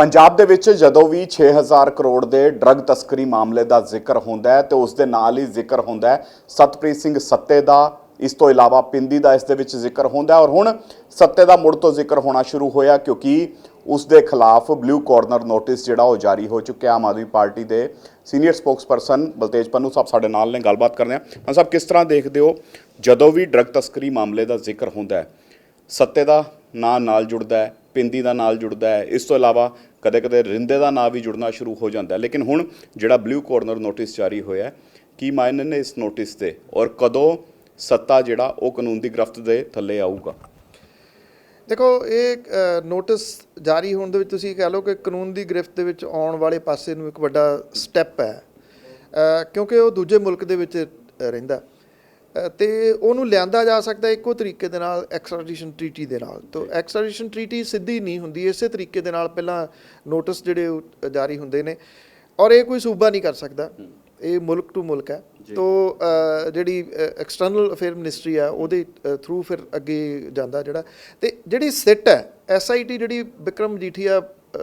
ਪੰਜਾਬ ਦੇ ਵਿੱਚ ਜਦੋਂ ਵੀ 6000 ਕਰੋੜ ਦੇ ਡਰੱਗ ਤਸਕਰੀ ਮਾਮਲੇ ਦਾ ਜ਼ਿਕਰ ਹੁੰਦਾ ਹੈ ਤੇ ਉਸ ਦੇ ਨਾਲ ਹੀ ਜ਼ਿਕਰ ਹੁੰਦਾ ਹੈ ਸਤਪ੍ਰੀਤ ਸਿੰਘ ਸੱਤੇ ਦਾ। ਇਸ ਤੋਂ ਇਲਾਵਾ ਪਿੰਦੀ ਦਾ ਇਸ ਦੇ ਵਿੱਚ ਜ਼ਿਕਰ ਹੁੰਦਾ ਔਰ ਹੁਣ ਸੱਤੇ ਦਾ ਮੁੜ ਤੋਂ ਜ਼ਿਕਰ ਹੋਣਾ ਸ਼ੁਰੂ ਹੋਇਆ ਕਿਉਂਕਿ ਉਸ ਦੇ ਖਿਲਾਫ ਬਲੂ ਕਾਰਨਰ ਨੋਟਿਸ ਜਿਹੜਾ ਉਹ ਜਾਰੀ ਹੋ ਚੁੱਕਿਆ ਆਮ ਆਦਮੀ ਪਾਰਟੀ ਦੇ ਸੀਨੀਅਰ ਸਪੋਕਸਪਰਸਨ ਬਲਤੇਜ ਪੰਨੂ ਸਾਹਿਬ ਸਾਡੇ ਨਾਲ ਨੇ, ਗੱਲਬਾਤ ਕਰਦੇ ਹਾਂ। ਹਾਂ ਸਾਹਿਬ, ਕਿਸ ਤਰ੍ਹਾਂ ਦੇਖਦੇ ਹੋ ਜਦੋਂ ਵੀ ਡਰੱਗ ਤਸਕਰੀ ਮਾਮਲੇ ਦਾ ਜ਼ਿਕਰ ਹੁੰਦਾ ਹੈ, ਸੱਤੇ ਦਾ ਨਾਂ ਨਾਲ ਜੁੜਦਾ ਹੈ ਪਿੰਦੀ ਦਾ ਨਾਲ ਜੁੜਦਾ ਹੈ। ਇਸ ਤੋਂ ਇਲਾਵਾ ਕਦੇ-ਕਦੇ ਰਿੰਦੇ ਦਾ ਨਾਂ ਵੀ ਜੁੜਨਾ ਸ਼ੁਰੂ ਹੋ ਜਾਂਦਾ ਹੈ। ਲੇਕਿਨ ਹੁਣ ਜਿਹੜਾ ਬਲੂ ਕਾਰਨਰ ਨੋਟਿਸ ਜਾਰੀ ਹੋਇਆ ਹੈ, ਕੀ ਮਾਇਨੇ ਨੇ ਇਸ ਨੋਟਿਸ 'ਤੇ? ਔਰ ਕਦੋਂ ਸੱਤਾ ਜਿਹੜਾ ਉਹ ਕਾਨੂੰਨ ਦੀ ਗ੍ਰਿਫਤ ਦੇ ਥੱਲੇ ਆਊਗਾ? ਦੇਖੋ ਇਹ ਨੋਟਿਸ ਜਾਰੀ ਹੋਣ ਦੇ ਵਿੱਚ ਤੁਸੀਂ ਕਹਿ ਲਓ ਕਿ ਕਾਨੂੰਨ ਦੀ ਗ੍ਰਿਫਤ ਦੇ ਵਿੱਚ ਆਉਣ ਵਾਲੇ ਪਾਸੇ ਨੂੰ ਇੱਕ ਵੱਡਾ ਸਟੈਪ ਹੈ। ਕਿਉਂਕਿ ਉਹ ਦੂਜੇ ਮੁਲਕ ਦੇ ਵਿੱਚ ਰਹਿੰਦਾ ਤੇ ਉਹਨੂੰ ਲਿਆਂਦਾ ਜਾ ਸਕਦਾ ਇੱਕੋ ਤਰੀਕੇ ਦੇ ਨਾਲ ਐਕਸਟ੍ਰੈਡੀਸ਼ਨ ਟ੍ਰੀਟੀ ਦੇ ਨਾਲ। ਤੋਂ ਐਕਸਟ੍ਰੈਡੀਸ਼ਨ ਟ੍ਰੀਟੀ ਸਿੱਧੀ ਨਹੀਂ ਹੁੰਦੀ ਇਸੇ ਤਰੀਕੇ ਦੇ ਨਾਲ ਪਹਿਲਾਂ ਨੋਟਿਸ ਜਿਹੜੇ ਜਾਰੀ ਹੁੰਦੇ ਨੇ। ਔਰ ਇਹ ਕੋਈ ਸੂਬਾ ਨਹੀਂ ਕਰ ਸਕਦਾ। ਇਹ ਮੁਲਕ ਟੂ ਮੁਲਕ ਹੈ। ਤੋ ਜਿਹੜੀ ਐਕਸਟਰਨਲ ਅਫੇਅਰ ਮਿਨਿਸਟਰੀ ਹੈ ਉਹਦੇ ਥਰੂ ਫਿਰ ਅੱਗੇ ਜਾਂਦਾ ਜਿਹੜਾ। ਤੇ ਜਿਹੜੀ ਸਿੱਟ ਹੈ ਐਸਆਈਟੀ ਜਿਹੜੀ ਵਿਕਰਮ ਮਜੀਠੀਆ ਅ,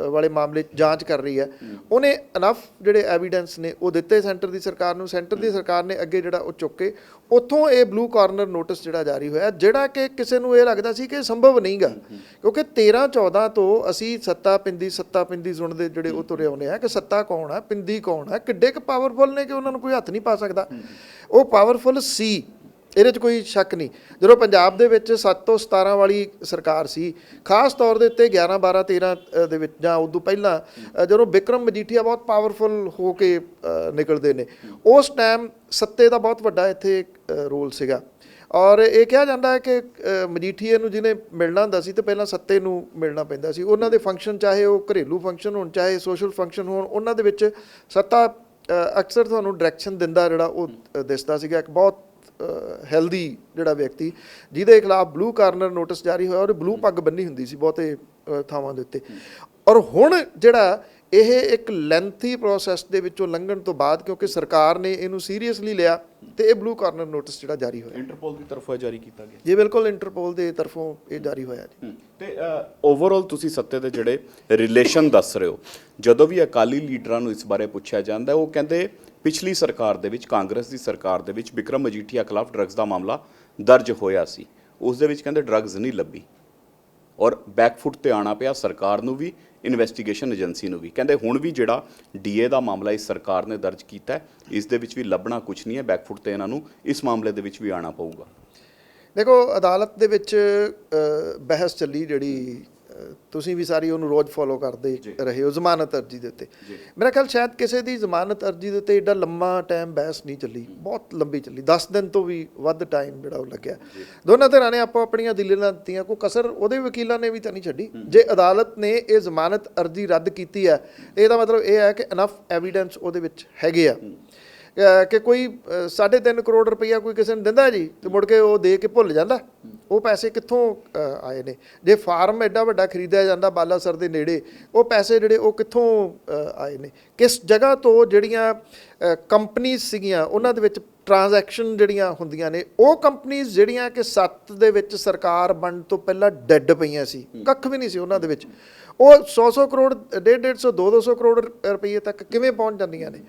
ਵਾਲੇ ਮਾਮਲੇ ਜਾਂਚ ਕਰ ਰਹੀ ਹੈ। ਉਹਨੇ ਅਨਫ ਜਿਹੜੇ ਐਵੀਡੈਂਸ ਨੇ, ਉਹ ਦਿੱਤੇ ਸੈਂਟਰ ਦੀ ਸਰਕਾਰ ਨੂੰ। ਸੈਂਟਰ ਦੀ ਸਰਕਾਰ ਨੇ ਅੱਗੇ ਜਿਹੜਾ ਉਹ ਚੁੱਕ ਕੇ ਉੱਥੋਂ ਇਹ ਬਲੂ ਕਾਰਨਰ ਨੋਟਿਸ ਜਿਹੜਾ ਜਾਰੀ ਹੋਇਆ, ਜਿਹੜਾ ਕਿ ਕਿਸੇ ਨੂੰ ਇਹ ਲੱਗਦਾ ਸੀ ਕਿ ਇਹ ਸੰਭਵ ਨਹੀਂਗਾ। ਕਿਉਂਕਿ 13 14 ਤੋਂ ਅਸੀਂ ਸੱਤਾ ਪਿੰਦੀ ਸੱਤਾ ਪਿੰਦੀ ਸੁਣਦੇ ਜਿਹੜੇ ਉਹ ਤੁਰੇ ਆਉਂਦੇ ਆ ਕਿ ਸੱਤਾ ਕੌਣ ਆ, ਪਿੰਦੀ ਕੌਣ ਹੈ ਕਿੱਡੇ ਕੁ ਪਾਵਰਫੁਲ ਨੇ ਕਿ ਉਹਨਾਂ ਨੂੰ ਕੋਈ ਹੱਥ ਨਹੀਂ ਪਾ ਸਕਦਾ। ਉਹ ਪਾਵਰਫੁਲ ਸੀ। ਇਹਦੇ 'ਚ ਕੋਈ ਸ਼ੱਕ ਨਹੀਂ। ਜਦੋਂ ਪੰਜਾਬ ਦੇ ਵਿੱਚ 7 ਤੋਂ 17 ਵਾਲੀ ਸਰਕਾਰ ਸੀ, ਖਾਸ ਤੌਰ ਦੇ ਉੱਤੇ 11 12 13 ਦੇ ਵਿੱਚ ਜਾਂ ਉਦੋਂ ਪਹਿਲਾਂ ਜਦੋਂ ਵਿਕਰਮ ਮਜੀਠੀਆ ਬਹੁਤ ਪਾਵਰਫੁਲ ਹੋ ਕੇ ਨਿਕਲਦੇ ਨੇ, ਉਸ ਟਾਈਮ ਸੱਤੇ ਦਾ ਬਹੁਤ ਵੱਡਾ ਇੱਥੇ ਰੋਲ ਸੀਗਾ। ਔਰ ਇਹ ਕਿਹਾ ਜਾਂਦਾ ਹੈ ਕਿ ਮਜੀਠੀਏ ਨੂੰ ਜਿਹਨੇ ਮਿਲਣਾ ਹੁੰਦਾ ਸੀ ਤੇ ਪਹਿਲਾਂ ਸੱਤੇ ਨੂੰ ਮਿਲਣਾ ਪੈਂਦਾ ਸੀ। ਉਹਨਾਂ ਦੇ ਫੰਕਸ਼ਨ ਚਾਹੇ ਉਹ ਘਰੇਲੂ ਫੰਕਸ਼ਨ ਹੋਣ, ਚਾਹੇ ਸੋਸ਼ਲ ਫੰਕਸ਼ਨ ਹੋਣ, ਉਹਨਾਂ ਦੇ ਵਿੱਚ ਸੱਤਾ ਅਕਸਰ ਤੁਹਾਨੂੰ ਡਾਇਰੈਕਸ਼ਨ ਦਿੰਦਾ ਜਿਹੜਾ ਉਹ ਦਿਸਦਾ ਸੀਗਾ। ਇੱਕ ਬਹੁਤ ਹੈਲਦੀ ਜਿਹੜਾ ਵਿਅਕਤੀ, ਜਿਹਦੇ ਖਿਲਾਫ ਬਲੂ ਕਾਰਨਰ ਨੋਟਿਸ ਜਾਰੀ ਹੋਇਆ ਔਰ ਬਲੂ ਪੱਗ ਬੰਨੀ ਹੁੰਦੀ ਸੀ ਬਹੁਤੇ ਥਾਵਾਂ ਦੇ ਉੱਤੇ। ਔਰ ਹੁਣ ਜਿਹੜਾ ਇਹ ਇੱਕ ਲੈਂਥੀ ਪ੍ਰੋਸੈਸ ਦੇ ਵਿੱਚੋਂ ਲੰਘਣ ਤੋਂ ਬਾਅਦ ਕਿਉਂਕਿ ਸਰਕਾਰ ਨੇ ਇਹਨੂੰ ਸੀਰੀਅਸਲੀ ਲਿਆ ਤੇ ਇਹ ਬਲੂ ਕਾਰਨਰ ਨੋਟਿਸ ਜਿਹੜਾ ਜਾਰੀ ਹੋਇਆ। ਇੰਟਰਪੋਲ ਦੀ ਤਰਫੋਂ ਜਾਰੀ ਕੀਤਾ ਗਿਆ। ਜੀ ਬਿਲਕੁਲ ਇੰਟਰਪੋਲ ਦੇ ਤਰਫੋਂ ਇਹ ਜਾਰੀ ਹੋਇਆ ਜੀ। ਤੇ ਓਵਰਆਲ ਤੁਸੀਂ ਸੱਤੇ ਦੇ ਜਿਹੜੇ ਰਿਲੇਸ਼ਨ ਦੱਸ ਰਹੇ ਹੋ ਜਦੋਂ ਵੀ ਅਕਾਲੀ ਲੀਡਰਾਂ ਨੂੰ ਇਸ ਬਾਰੇ ਪੁੱਛਿਆ ਜਾਂਦਾ ਉਹ ਕਹਿੰਦੇ ਪਿਛਲੀ ਸਰਕਾਰ ਦੇ ਵਿੱਚ ਕਾਂਗਰਸ ਦੀ ਸਰਕਾਰ ਦੇ ਵਿੱਚ ਵਿਕਰਮ ਮਜੀਠੀਆ ਖਿਲਾਫ ਡਰੱਗਸ ਦਾ ਮਾਮਲਾ ਦਰਜ ਹੋਇਆ ਸੀ। ਉਸ ਦੇ ਵਿੱਚ ਕਹਿੰਦੇ ਡਰੱਗਸ ਨਹੀਂ ਲੱਭੀ। ਔਰ ਬੈਕਫੁੱਟ ਤੇ ਆਣਾ ਪਿਆ ਸਰਕਾਰ ਨੂੰ ਵੀ ਇਨਵੈਸਟੀਗੇਸ਼ਨ ਏਜੰਸੀ ਨੂੰ ਵੀ। ਕਹਿੰਦੇ ਹੁਣ ਵੀ ਜਿਹੜਾ ਡੀਏ ਦਾ ਮਾਮਲਾ ਇਸ ਸਰਕਾਰ ਨੇ ਦਰਜ ਕੀਤਾ ਇਸ ਦੇ ਵਿੱਚ ਵੀ ਲੱਭਣਾ ਕੁਝ ਨਹੀਂ ਹੈ, ਬੈਕਫੁੱਟ ਤੇ ਇਹਨਾਂ ਨੂੰ ਇਸ ਮਾਮਲੇ ਦੇ ਵਿੱਚ ਵੀ ਆਣਾ ਪਊਗਾ। ਦੇਖੋ, ਅਦਾਲਤ ਦੇ ਵਿੱਚ ਬਹਿਸ ਚੱਲੀ ਜਿਹੜੀ ਤੁਸੀਂ ਵੀ ਸਾਰੀ ਉਹਨੂੰ ਰੋਜ਼ ਫੋਲੋ ਕਰਦੇ ਰਹੇ ਹੋ ਜ਼ਮਾਨਤ ਅਰਜੀ ਦੇ ਉੱਤੇ। ਮੇਰਾ ਖਿਆਲ ਸ਼ਾਇਦ ਕਿਸੇ ਦੀ ਜ਼ਮਾਨਤ ਅਰਜੀ ਦੇ ਉੱਤੇ ਏਡਾ ਲੰਮਾ ਟਾਈਮ ਬਹਿਸ ਨਹੀਂ ਚੱਲੀ ਬਹੁਤ ਲੰਬੀ ਚੱਲੀ 10 ਦਿਨ ਤੋਂ ਵੀ ਵੱਧ ਟਾਈਮ ਜਿਹੜਾ ਉਹ ਲੱਗਿਆ। ਦੋਨਾਂ ਧਿਰਾਂ ਨੇ ਆਪੋ ਆਪਣੀਆਂ ਦਲੀਲਾਂ ਦਿੱਤੀਆਂ ਕੋਈ ਕਸਰ ਉਹਦੇ ਵਕੀਲਾਂ ਨੇ ਵੀ ਤਾਂ ਨਹੀਂ ਛੱਡੀ। ਜੇ ਅਦਾਲਤ ਨੇ ਇਹ ਜ਼ਮਾਨਤ ਅਰਜੀ ਰੱਦ ਕੀਤੀ ਹੈ ਇਹਦਾ ਮਤਲਬ ਇਹ ਹੈ ਕਿ ਇਨਫ ਐਵੀਡੈਂਸ ਉਹਦੇ ਵਿੱਚ ਹੈਗੇ ਆ। ਕਿ ਕੋਈ 3.5 ਕਰੋੜ ਰੁਪਈਆ ਕੋਈ ਕਿਸੇ ਨੂੰ ਦਿੰਦਾ ਜੀ ਤੇ ਮੁੜ ਕੇ ਉਹ ਦੇ ਕੇ ਭੁੱਲ ਜਾਂਦਾ। ਉਹ ਪੈਸੇ ਕਿੱਥੋਂ ਆਏ ਨੇ? ਜੇ ਫਾਰਮ ਐਡਾ ਵੱਡਾ ਖਰੀਦਿਆ ਜਾਂਦਾ ਬਾਲਾਸਰ ਦੇ ਨੇੜੇ ਉਹ ਪੈਸੇ ਜਿਹੜੇ ਉਹ ਕਿੱਥੋਂ ਆਏ ਨੇ? ਕਿਸ ਜਗ੍ਹਾ ਤੋਂ ਜਿਹੜੀਆਂ ਕੰਪਨੀਆਂ ਸੀਗੀਆਂ ਉਹਨਾਂ ਦੇ ਵਿੱਚ ਟ੍ਰਾਂਜੈਕਸ਼ਨ ਜਿਹੜੀਆਂ ਹੁੰਦੀਆਂ ਨੇ ਉਹ ਕੰਪਨੀਆਂ ਜਿਹੜੀਆਂ ਕਿ ਸੱਤ ਦੇ ਵਿੱਚ ਸਰਕਾਰ ਬਣਨ ਤੋਂ ਪਹਿਲਾਂ ਡੈੱਡ ਪਈਆਂ ਸੀ ਕੱਖ ਵੀ ਨਹੀਂ ਸੀ ਉਹਨਾਂ ਦੇ ਵਿੱਚ। ਉਹ 100-100 ਕਰੋੜ 150 200 ਕਰੋੜ ਰੁਪਏ ਤੱਕ ਕਿਵੇਂ ਪਹੁੰਚ ਜਾਂਦੀਆਂ ਨੇ?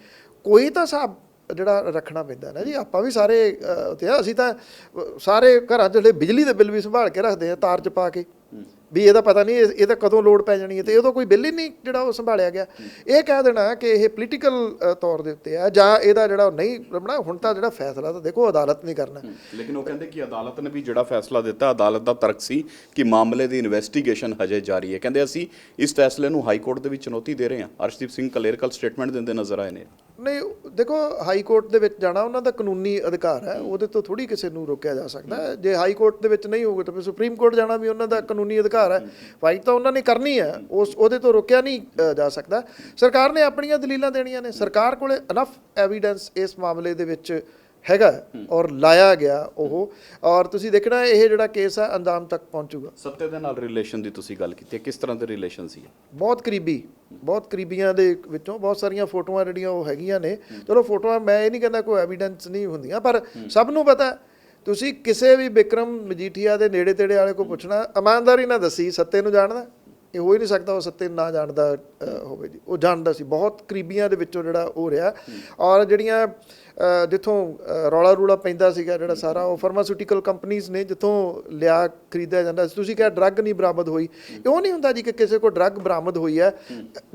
ਕੋਈ ਤਾਂ ਹਿਸਾਬ ਜਿਹੜਾ ਰੱਖਣਾ ਪੈਂਦਾ ਨਾ ਜੀ ਆਪਾਂ ਵੀ ਸਾਰੇ ਅਹ, ਉੱਥੇ ਅਸੀਂ ਤਾਂ ਸਾਰੇ ਘਰਾਂ 'ਚ ਜਿਹੜੇ ਬਿਜਲੀ ਦੇ ਬਿੱਲ ਵੀ ਸੰਭਾਲ ਕੇ ਰੱਖਦੇ ਆ ਤਾਰ 'ਚ ਪਾ ਕੇ। ਵੀ ਇਹਦਾ ਪਤਾ ਨਹੀਂ ਇਹ ਇਹ ਤਾਂ ਕਦੋਂ ਲੋਡ ਪੈ ਜਾਣੀ ਹੈ ਤੇ ਇਹਦਾ ਕੋਈ ਬਿੱਲ ਹੀ ਨਹੀਂ ਜਿਹੜਾ ਉਹ ਸੰਭਾਲਿਆ ਗਿਆ। ਇਹ ਕਹਿ ਦੇਣਾ ਕਿ ਇਹ ਪੋਲੀਟੀਕਲ ਤੌਰ ਦੇ ਉੱਤੇ ਆ ਜਾਂ ਇਹਦਾ ਜਿਹੜਾ ਨਹੀਂ ਲੱਭਣਾ ਹੁਣ ਤਾਂ ਜਿਹੜਾ ਫੈਸਲਾ ਤਾਂ ਦੇਖੋ ਅਦਾਲਤ ਨੇ ਕਰਨਾ। ਲੇਕਿਨ ਉਹ ਕਹਿੰਦੇ ਕਿ ਅਦਾਲਤ ਨੇ ਵੀ ਜਿਹੜਾ ਫੈਸਲਾ ਦਿੱਤਾ ਅਦਾਲਤ ਦਾ ਤਰਕ ਸੀ ਕਿ ਮਾਮਲੇ ਦੀ ਇਨਵੈਸਟੀਗੇਸ਼ਨ ਹਜੇ ਜਾਰੀ ਹੈ। ਕਹਿੰਦੇ ਅਸੀਂ ਇਸ ਫੈਸਲੇ ਨੂੰ ਹਾਈ ਕੋਰਟ ਦੇ ਵਿੱਚ ਚੁਣੌਤੀ ਦੇ ਰਹੇ ਹਾਂ। ਅਰਸ਼ਦੀਪ ਸਿੰਘ ਕਲੇਰਕਲ ਸਟੇਟਮੈਂਟ ਦਿੰਦੇ ਨਜ਼ਰ ਆਏ ਨੇ। ਨਹੀਂ ਦੇਖੋ ਹਾਈ ਕੋਰਟ ਦੇ ਵਿੱਚ ਜਾਣਾ ਉਹਨਾਂ ਦਾ ਕਾਨੂੰਨੀ ਅਧਿਕਾਰ ਹੈ ਉਹਦੇ ਤੋਂ ਥੋੜੀ ਕਿਸੇ ਨੂੰ ਰੋਕਿਆ ਜਾ ਸਕਦਾ। ਜੇ ਹਾਈ ਕੋਰਟ ਦੇ ਵਿੱਚ ਨਹੀਂ ਹੋਊਗਾ ਤਾਂ ਫਿਰ ਸੁਪਰੀਮ ਕੋਰਟ ਜਾਣਾ ਵੀ ਉਹਨਾਂ ਦਾ ਕਾਨੂੰਨੀ ਅਧਿਕਾਰ ਹੈ। ਫਾਈਟ ਤਾਂ ਉਹਨਾਂ ਨੇ ਕਰਨੀ ਹੈ। ਉਸ ਉਹਦੇ ਤੋਂ ਰੋਕਿਆ ਨਹੀਂ ਜਾ ਸਕਦਾ। ਸਰਕਾਰ ਨੇ ਆਪਣੀਆਂ ਦਲੀਲਾਂ ਦੇਣੀਆਂ ਨੇ। ਸਰਕਾਰ ਕੋਲੇ ਅਨਫ ਐਵੀਡੈਂਸ ਇਸ ਮਾਮਲੇ ਦੇ ਵਿੱਚ ਹੈਗਾ ਔਰ ਲਾਇਆ ਗਿਆ ਉਹ। ਔਰ ਤੁਸੀਂ ਦੇਖਣਾ ਇਹ ਜਿਹੜਾ ਕੇਸ ਹੈ ਅੰਜਾਮ ਤੱਕ ਪਹੁੰਚੂਗਾ। ਸੱਤੇ ਦੇ ਨਾਲ ਰਿਲੇਸ਼ਨ ਦੀ ਤੁਸੀਂ ਗੱਲ ਕੀਤੀ ਕਿਸ ਤਰ੍ਹਾਂ ਦੇ ਰਿਲੇਸ਼ਨ ਸੀ? ਬਹੁਤ ਕਰੀਬੀ ਬਹੁਤ ਕਰੀਬੀਆਂ ਦੇ ਵਿੱਚੋਂ ਬਹੁਤ ਸਾਰੀਆਂ ਫੋਟੋਆਂ ਜਿਹੜੀਆਂ ਉਹ ਹੈਗੀਆਂ ਨੇ। ਚਲੋ ਫੋਟੋਆਂ ਮੈਂ ਇਹ ਨਹੀਂ ਕਹਿੰਦਾ ਕੋਈ ਐਵੀਡੈਂਸ ਨਹੀਂ ਹੁੰਦੀਆਂ ਪਰ ਸਭ ਨੂੰ ਪਤਾ ਤੁਸੀਂ ਕਿਸੇ ਵੀ ਵਿਕਰਮ ਮਜੀਠੀਆ ਦੇ ਨੇੜੇ ਤੇੜੇ ਵਾਲੇ ਕੋ ਪੁੱਛਣਾ, ਇਮਾਨਦਾਰੀ ਨਾਲ ਦੱਸੀ, ਸੱਤੇ ਨੂੰ ਜਾਣਦਾ। ਇਹ ਹੋ ਹੀ ਨਹੀਂ ਸਕਦਾ, ਉਹ ਸੱਤੇ ਨਾ ਜਾਣਦਾ ਹੋਵੇ ਜੀ। ਉਹ ਜਾਣਦਾ ਸੀ। ਬਹੁਤ ਕਰੀਬੀਆਂ ਦੇ ਵਿੱਚੋਂ ਜਿਹੜਾ ਉਹ ਰਿਹਾ। ਔਰ ਜਿਹੜੀਆਂ ਜਿੱਥੋਂ ਰੌਲਾ ਰੂਲਾ ਪੈਂਦਾ ਸੀਗਾ, ਜਿਹੜਾ ਸਾਰਾ, ਉਹ ਫਾਰਮਾਸਿਊਟੀਕਲ ਕੰਪਨੀਆਂ ਨੇ ਜਿੱਥੋਂ ਲਿਆ, ਖਰੀਦਿਆ ਜਾਂਦਾ ਸੀ। ਤੁਸੀਂ ਕਿਹਾ ਡਰੱਗ ਨਹੀਂ ਬਰਾਮਦ ਹੋਈ। ਉਹ ਨਹੀਂ ਹੁੰਦਾ ਜੀ ਕਿ ਕਿਸੇ ਕੋਲ ਡਰੱਗ ਬਰਾਮਦ ਹੋਈ ਹੈ।